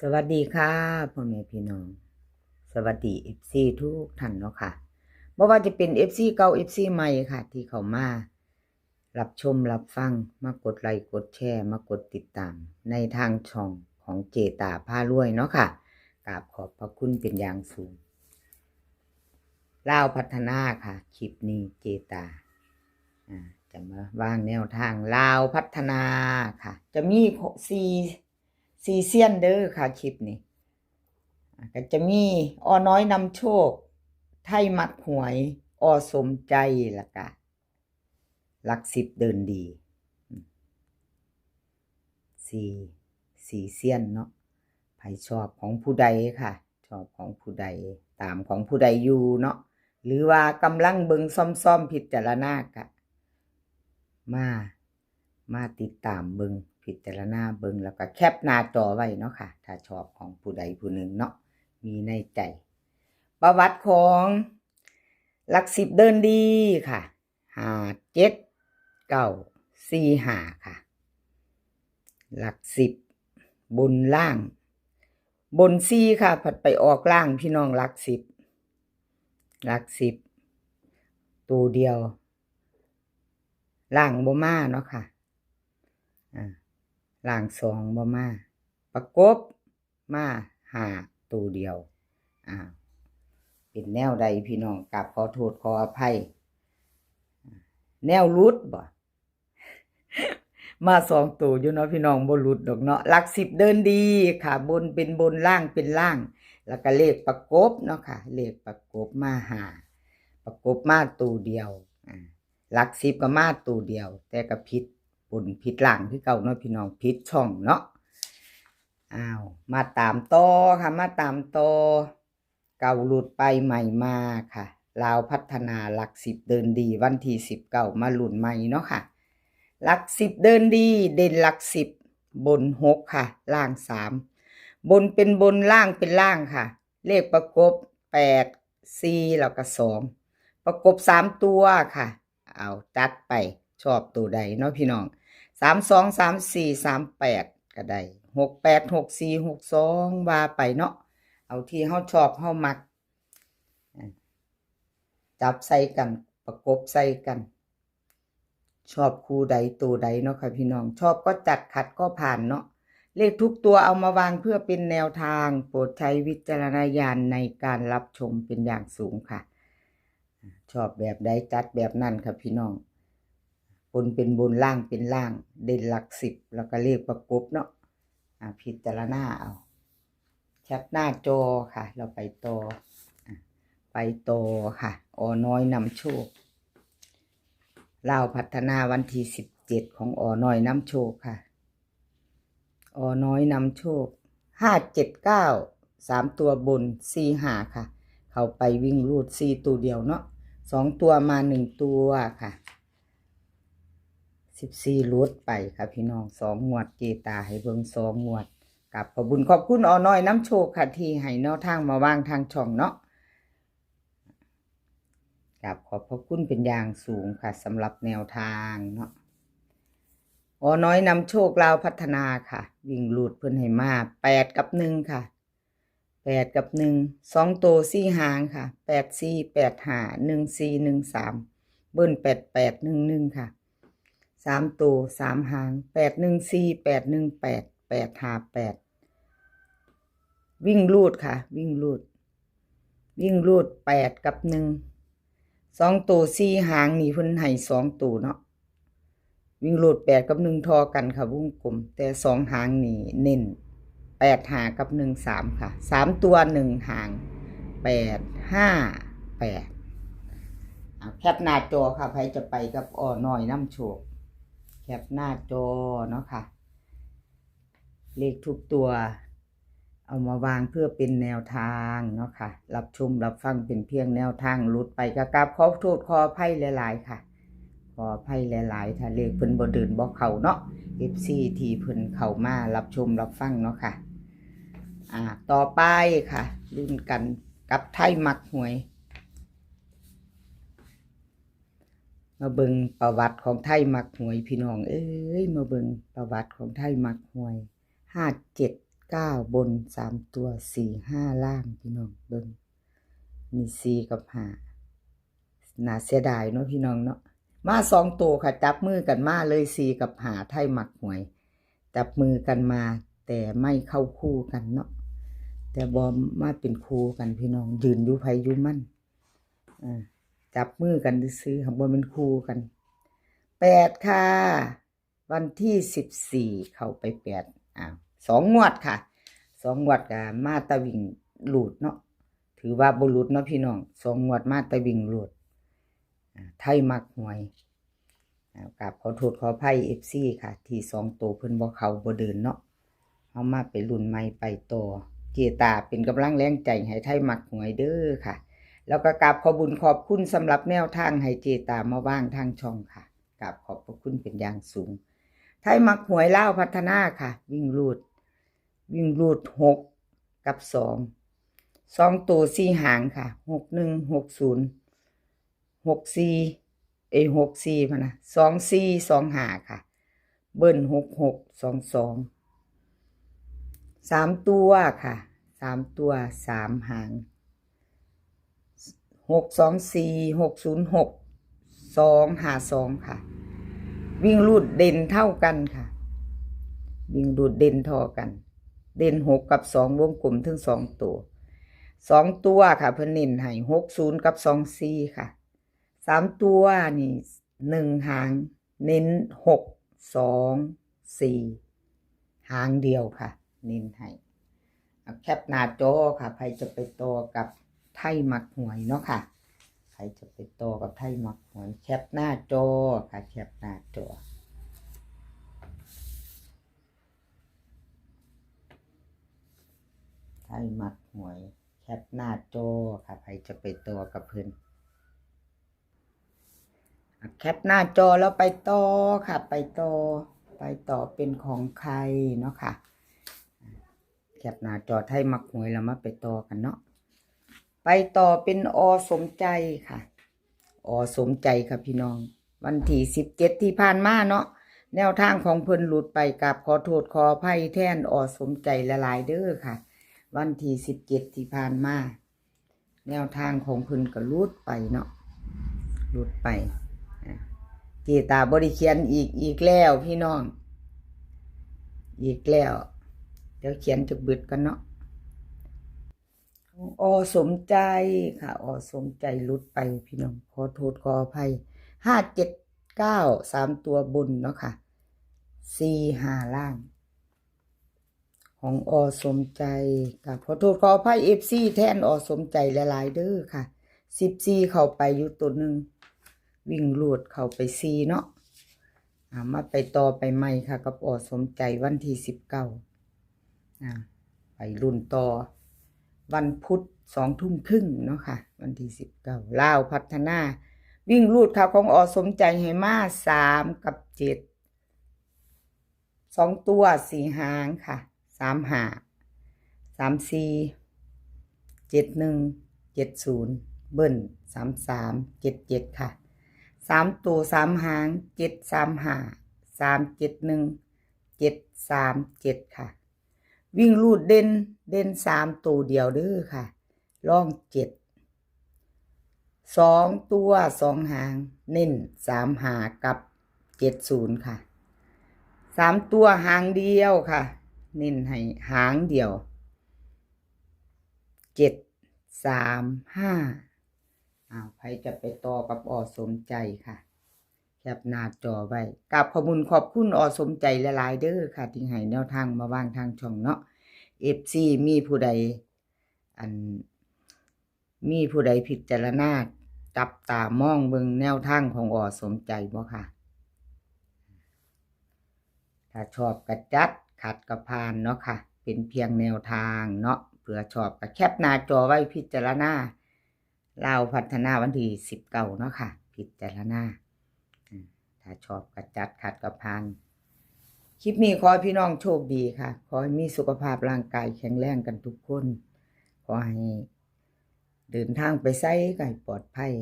สวัสดีค่ะพ่อแม่พี่น้อง สวัสดีเอฟซีทุกท่านเนาะค่ะบ่ว่าจะเป็นเอฟซีเก่าเอฟซีใหม่ค่ะ ที่เขามารับชมรับฟังมากดไลค์กดแชร์มากดติดตาม ในทางช่องของเจตาผ้ารวยเนาะค่ะกราบขอบพระคุณเป็นอย่างสูงลาวพัฒนาค่ะคลิปนี้เจตาจะมาวางแนวทางลาวพัฒนาค่ะ จะมีซี ซีเซียนเด้อค่ะคลิปนี้อ่าก็จะมีออน้อยนำโชค ไทยมักหวย ออสมใจละกะหลักสิบเดินดีสี่สี่เซียนเนาะไผชอบของผู้ใดค่ะ ชอบของผู้ใด ตามของผู้ใดอยู่เนาะ หรือว่ากำลังเบิงซ่อมๆพิดจารณากะ มา มาติดตามเบิง พิจารณาเบิงแล้วก็แคปหน้าจอไว้เนาะค่ะ ถ้าชอบของผู้ใดผู้หนึ่งเนาะมีในใจ ประวัติของหลักสิบเดินดีค่ะหาเจ็ดเก้าสี่หาค่ะ หลักสิบบนล่าง บนซี่ค่ะ ผัดไปออกล่างพี่น้องหลักสิบหลักสิบตัวเดียวล่างบมาเนาะค่ะอ่า ล่างสองบ่มา ประกบมาหาตัวเดียวอ่าเป็นแนวใดพี่น้องกับขอโทษขออภัย แนวรุดบ่มาสองตัวอยู่เนาะพี่น้องบ่หลุดดอกเนาะหลักสิบเดินดีค่ะ บนเป็นบนล่างเป็นล่าง แล้วก็เลขประกบเนาะค่ะ เลขประกบมาหา ประกบมาตัวเดียวอ่าหลักสิบก็มาตัวเดียว แต่ก็ผิด บนผิดหลังคือเก่าเนาะพี่น้องผิดช่องเนาะอ้าวมาตามต่อค่ะมาตามต่อเก่าหลุดไปใหม่มาค่ะลาวพัฒนาหลักสิบเดินดีวันที่สิบเก้ามาหลุนใหม่เนาะค่ะ หลักสิบเดินดี เด่นหลักสิบบนหกค่ะ ล่างสามบนเป็นบนล่างเป็นล่างค่ะ เลขประกบแปดสี่แล้วก็สองประกบสามตัวค่ะ เอาจัดไป ชอบตัวใดเนาะพี่น้องสามสองสามสี่สามแปดก็ได้หกแปดหกสี่หกสองว่าไปเนาะเอาที่เฮาชอบเฮามัก จับใส่กัน ประกบใส่กัน ชอบคู่ใดตัวใดเนาะค่ะพี่น้อง ชอบก็จัดขัดก็ผ่านเนาะเลขทุกตัวเอามาวางเพื่อเป็นแนวทาง โปรดใช้วิจารณญาณในการรับชมเป็นอย่างสูงค่ะ ชอบแบบใดจัดแบบนั้นครับพี่น้อง บนเป็นบนล่างเป็นล่าง เด่นหลักสิบแล้วก็เลขประกบเนาะพิจารณาเอาแคปหน้าจอค่ะ เราไปต่อไปต่อค่ะออน้อยนำโชคเล่าพัฒนาวันที่สิบเจ็ดของออน้อยนำโชคค่ะออน้อยนำโชคห้าเจ็ดเก้าสามตัวบนสี่หาค่ะ เขาไปวิ่งรูดสี่ตัวเดียวเนาะสองตัวมาหนึ่งตัวค่ะ สิบสี่รูดไปค่ะพี่น้องสองงวดเกตาให้เบิ่งสองงวดกับขอบุญขอบคุณออน้อยน้ำโชคค่ะที่ให้แนวทางมาว่างทางช่องเนาะกับขอบพระคุณเป็นอย่างสูงค่ะสำหรับแนวทางเนาะออน้อยนำโชคลาวพัฒนาค่ะ วิ่งรูดเพิ่นให้มาแปดกับหนึ่งค่ะแปดกับหนึ่งสองโตสี่หางค่ะแปดสี่แปดหาหนึ่งสี่หนึ่งสามเบิ้ลแปดแปดหนึ่งหนึ่งค่ะ สามตัวสามหางแปดหนึ่งสี่แปดหนึ่งแปดแปดหาแปดวิ่งลูดค่ะ วิ่งลูด วิ่งลูดแปดกับหนึ่งสองตัวสี่หางนี่เพิ่นให้สองตัวเนาะวิ่งลูดแปดกับหนึ่งทอกันค่ะวงกลม แต่สองหางนี่เน้นแปดหากับหนึ่งสามค่ะสามตัวหนึ่งหางแปดห้าแปดเอาแคปหน้าจอค่ะใครจะไปกับอ้อน้อยน้ำโชค แคปหน้าจอเนาะค่ะ เลขทุกตัว เอามาวางเพื่อเป็นแนวทางเนาะค่ะ รับชมรับฟังเป็นเพียงแนวทางหลุดไปกะกราบขอโทษขออภัยหลาย ๆ ค่ะ ขออภัยหลาย ๆ ถ้าเลขเพิ่นบ่เดินบ่เข้าเนาะ FC ที่เพิ่นเข้ามารับชมรับฟังเนาะค่ะ อ่า ต่อไปค่ะรุ่นกันกับไทยมักหวย มาเบิงประวัติของไทยมักหวยพี่น้องเอ้ยมาเบิงประวัติของไทยมักหวยห้าเจ็ดเก้าบนสามตัวสี่ห้าล่างพี่น้องเบิงมีสี่กับห้าน่าเสียดายเนาะพี่น้องเนาะมาสองตัวค่ะจับมือกันมาเลยสี่กับหาไทยมักหวย จับมือกันมา แต่ไม่เข้าคู่กันเนาะแต่บอมมาเป็นคู่กันพี่น้องยืนอยู่ไผอยู่มั่นอ่า จับมือกันซื้อๆของบอมเป็นคู่กันแปดค่ะ วันที่สิบสี่เข้าไปแปดอ้าวสองงวดค่ะสองงวดกับมาตะวิ่งหลุดเนาะถือว่าบุรุษเนาะพี่น้องสองงวดมาตะวิ่งหลุดไทยมักหวยอ่ากับขอโทษขออภัยเอฟซีค่ะ ที่สองตัวเพิ่นบ่เขาบ่เดินเนาะเอามาไปรุ่นใหม่ไปต่อเจตาเป็นกำลังแรงใจให้ไทยมักหวยเด้อค่ะ แล้วก็กราบขอบุญขอบคุณสำหรับแนวทางให้เจตามาว่างทางช่องค่ะกราบขอบพระคุณเป็นอย่างสูง ไทยมักหวยเล่าพัฒนาค่ะ วิ่งรูด วิ่งรูดหกกับสองสองตัวสี่หางค่ะหกหนึ่งหกศูนย์หกสี่เอหกสี่พะนะสองสี่สองหาค่ะ เบิ้ลหกหกสองสองสามตัวค่ะสามตัวสามหาง หกสองสี่หกศูนย์หกสองหาสองค่ะ วิ่งรูดเด่นเท่ากันค่ะ วิ่งรูดเด่นท่ากัน เด่นหกกับสองวงกลมถึงสองตัวสองตัวค่ะเพิ่นเน้นให้หกศูนย์กับสองสี่ค่ะสามตัวนี่หนึ่งหาง เน้นหกสองสี่หางเดียวค่ะ เน้นให้แคปหน้าจอค่ะใครจะไปต่อกับ ไทยมักหวยเนาะค่ะ ใครจะไปต่อกับไทยมักหวยแคปหน้าจอค่ะแคปหน้าจอไทยมักหวยแคปหน้าจอค่ะใครจะไปต่อกับเพิ่อะแคปหน้าจอแล้วไปต่อค่ะ ไปต่อไปต่อเป็นของใครเนาะค่ะ แคปหน้าจอไทยมักหวยแล้วมาไปต่อกันเนาะ ไปต่อเป็นอสมใจค่ะ อสมใจค่ะพี่น้อง วันที่สิบเจ็ดที่ผ่านมาเนาะแนวทางของเพิ่นหลุดไปกับขอโทษขออภัยแทนอสมใจละลายเด้อค่ะ วันที่สิบเจ็ดที่ผ่านมาแนวทางของเพิ่นก็หลุดไปเนาะหลุดไปอะเจตาบริเขียนอีกอีกแล้วพี่น้อง อีกแล้ว เดี๋ยวเขียนจุกบึดกันเนาะ อสมใจค่ะ อสมใจหลุดไปพี่น้อง ขอโทษขออภัยห้าเจ็ดเก้าสามตัวบนเนาะค่ะสี่ห้าล่าง ของอสมใจกับขอโทษขออภัยเอฟซีแทนอสมใจหลายๆเด้อค่ะสิบซีเข้าไปอยู่ตัวหนึ่งวิ่งหลูดเข้าไปซีเนาะมาไปต่อไปใหม่ค่ะ กับอสมใจวันที่สิบเก้าอ่าไปรุ่นต่อ วันพุธสองทุ่มครึ่งเนาะค่ะ วันที่สิบเก้าลาวพัฒนา วิ่งรูดค่ะของอสมใจให้มาสามกับเจ็ดสองตัวสี่หางค่ะสามหาสามสี่เจ็ดหนึ่งเจ็ดศูนย์เบิ้ลสามสามเจ็ดเจ็ดค่ะสามตัวสามหางเจ็ดสามหาสามเจ็ดหนึ่งเจ็ดสามเจ็ดค่ะ วิ่งรูดเด่นเด่นสามตัวเดียวเด้อค่ะล่องเจ็ดสองตัวสองหาง เน้นสามหากับเจ็ดศูนย์ค่ะสามตัวหางเดียวค่ะ เน้นให้หางเดียวเจ็ดสามห้าอ้าวใครจะไปต่อกับอสมใจค่ะ แคปหน้าจอไว้กับขอบคุณขอบคุณอสมใจหลายเด้อค่ะที่ให้แนวทางมาวางทางช่องเนาะเอฟซีมีผู้ใด อัน มีผู้ใดพิดจารณาจับตามองเบิงแนวทางของอสมใจบ่ค่ะ ถ้าชอบกระจัดขัดกระพานเนาะค่ะ เป็นเพียงแนวทางเนาะเผื่อชอบกระแคปหน้าจอไว้พิจารณาลาวพัฒนาวันที่สิบเก้าเนาะค่ะ พิจารณา ถ้าชอบกระจัดขัดกระพานคลิปนี้ขอพี่น้องโชคดีค่ะ ขอให้มีสุขภาพร่างกายแข็งแรงกันทุกคน ขอให้เดินทางไปไสก็ให้ปลอดภัย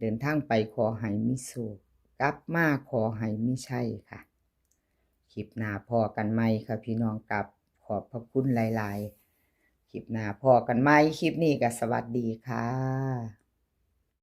เดินทางไปขอให้มีสุขกลับมาขอให้มีชัยค่ะ คลิปหน้าพอกันไหมค่ะ พี่น้องกับขอบพระคุณหลาย ๆ คลิปหน้าพอกันไหมคลิปนี้ก็สวัสดีค่ะ